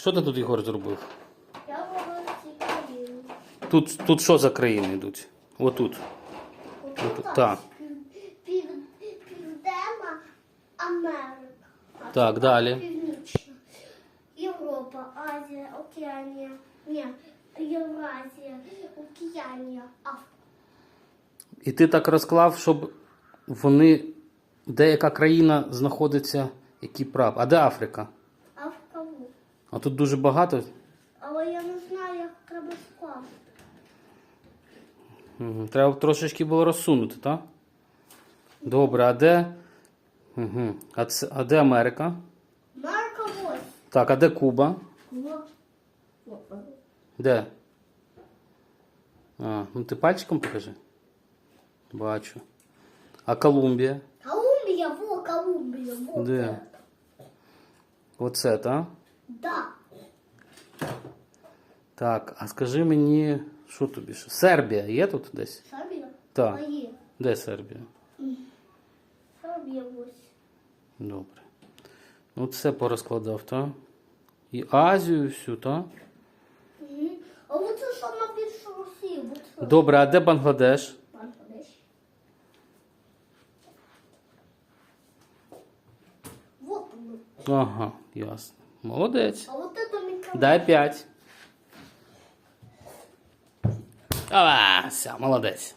Що ти тут, Ігор, зробив? Я вибрав ці країни. Тут, тут що за країни йдуть? Отут. Отут Так. пів- пів- Південна Америка. Так, далі. Північна. Європа, Азія, Океанія. Ні, Євразія, Океанія, Африка. І ти так розклав, щоб вони. Деяка країна знаходиться, який прав. А де? Африка. А тут дуже багато. Але я не знаю, як треба скласти. Угу. Треба трошечки було розсунути, так? Добре, а де? Угу. А, це, а де Америка? Марка ось. Так, а де Куба? Во. Де? А, ну ти пальчиком покажи. Бачу. А Колумбія? Колумбія, во, Колумбія, во. Де? Оце, так? Да. Так, а скажи мені, що тобі ще? Сербія є тут десь? Сербія? Так. А є. Де Сербія? Сербія ось. Добре. Ну, це порозкладав, так? І Азію всю, так? Мгм. А оце саме більше Росії, бо це Добре, а де Бангладеш? Бангладеш. Вот воно. Ага, ясно. Молодець. А вот это Миколаїв. Дай п'ять. А, все, молодець.